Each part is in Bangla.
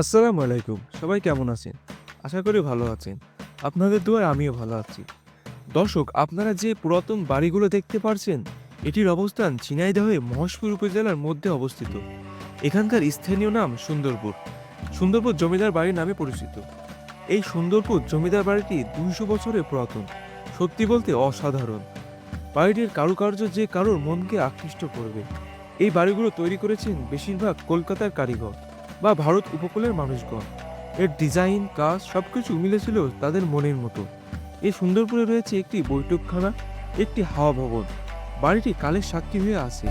আসসালামু আলাইকুম, সবাই কেমন আছেন? আশা করি ভালো আছেন। আপনাদের দুয়ার আমিও ভালো আছি। দর্শক, আপনারা যে পুরাতন বাড়িগুলো দেখতে পারছেন, এটির অবস্থান ঝিনাইদহে মহেশপুর উপজেলার মধ্যে অবস্থিত। এখানকার স্থানীয় নাম সুন্দরপুর। সুন্দরপুর জমিদার বাড়ি নামে পরিচিত। এই সুন্দরপুর জমিদার বাড়িটি দুইশো বছরের পুরাতন, সত্যি বলতে অসাধারণ। বাড়িটির কারুকার্য যে কারোর মনকে আকৃষ্ট করবে। এই বাড়িগুলো তৈরি করেছেন বেশিরভাগ কলকাতার কারিগর। বা ভারত উপকূলের মানুষগণ। এর ডিজাইন, কাজ সব কিছু মিলেছিল তাদের মনের মতো। এই সুন্দরপুরে রয়েছে একটি বৈঠকখানা, একটি হাওয়া ভবন। বাড়িটি কালের সাক্ষী হয়ে আছে।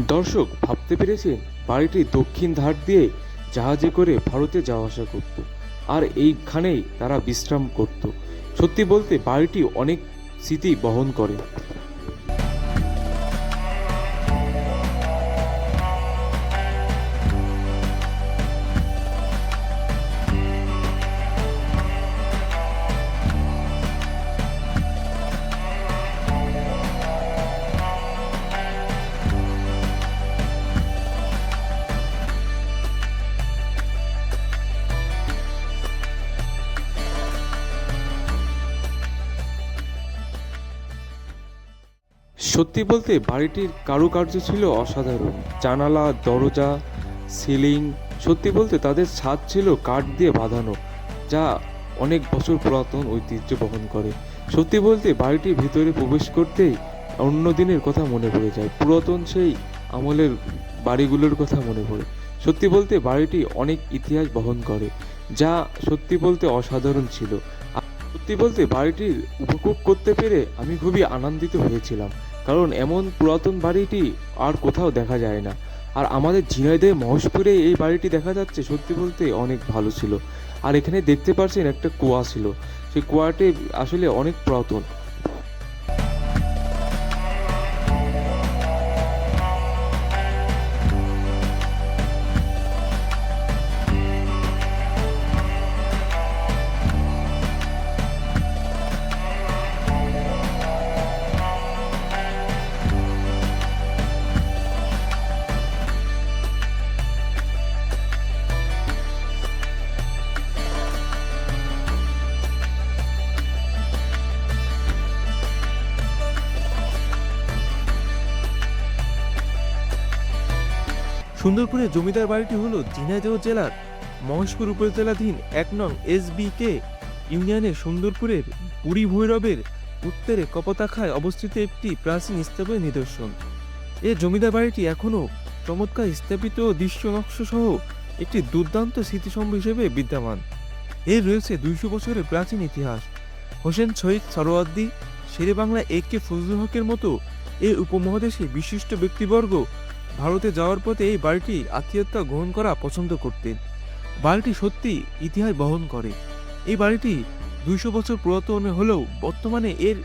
দর্শক ভাবতে পেরেছেন, বাড়িটি দক্ষিণ ধার দিয়ে জাহাজে করে ভারতে যাওয়া আসা করত। আর এইখানেই তারা বিশ্রাম করত। সত্যি বলতে বাড়িটি অনেক স্মৃতি বহন করে। সত্যি বলতে বাড়িটির কারুকার্য ছিল অসাধারণ। জানালা, দরজা, সিলিং, সত্যি বলতে তাদের ছাদ ছিল কাঠ দিয়ে বাঁধানো, যা অনেক বছর পুরাতন ঐতিহ্য বহন করে। সত্যি বলতে বাড়িটির ভিতরে প্রবেশ করতেই অন্য দিনের কথা মনে পড়ে যায়। পুরাতন সেই আমলের বাড়িগুলোর কথা মনে পড়ে। সত্যি বলতে বাড়িটি অনেক ইতিহাস বহন করে, যা সত্যি বলতে অসাধারণ ছিল। সত্যি বলতে বাড়িটির উপভোগ করতে পেরে আমি খুবই আনন্দিত হয়েছিলাম। কারণ এমন পুরাতন বাড়িটি আর কোথাও দেখা যায় না। আর আমাদের ঝিনাইদে মহেশপুরে এই বাড়িটি দেখা যাচ্ছে সত্যি বলতে অনেক ভালো ছিল। আর এখানে দেখতে পাচ্ছেন একটা কুয়া ছিল। সেই কুয়াটি আসলে অনেক পুরাতন। সুন্দরপুরের জমিদার বাড়িটি হলো ঝিনাইদহ জেলার মহেশপুর উপজেলাধীন এক নং এস বি কে ইউনিয়নের সুন্দরপুরের বুড়ি ভৈরবের উত্তরে কপতাখায় অবস্থিত একটি প্রাচীন স্থাপের নিদর্শন। এ জমিদার বাড়িটি এখনও চমৎকার স্থাপিত দৃশ্য নকশা সহ একটি দুর্দান্ত স্মৃতিসম্ভ হিসেবে বিদ্যমান। এর রয়েছে দুইশো বছরের প্রাচীন ইতিহাস। হোসেন শহীদ সরোয়ার্দি শেরে বাংলা এ কে ফজলুল হকের মতো এই উপমহাদেশে বিশিষ্ট ব্যক্তিবর্গ ভারতে যাওয়ার পথে এই বাড়িটি আত্মীয়তা গ্রহণ করা পছন্দ করতেন। বাড়িটি সত্যি ইতিহাস বহন করে। এই বাড়িটি দুইশো বছর পুরাতন হলেও বর্তমানে এর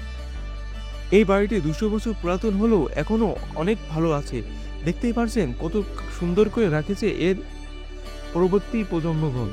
এই বাড়িটি দুশো বছর পুরাতন হলেও এখনও অনেক ভালো আছে। দেখতেই পারছেন কত সুন্দর করে রাখেছে এর পরবর্তী প্রজন্মগণ।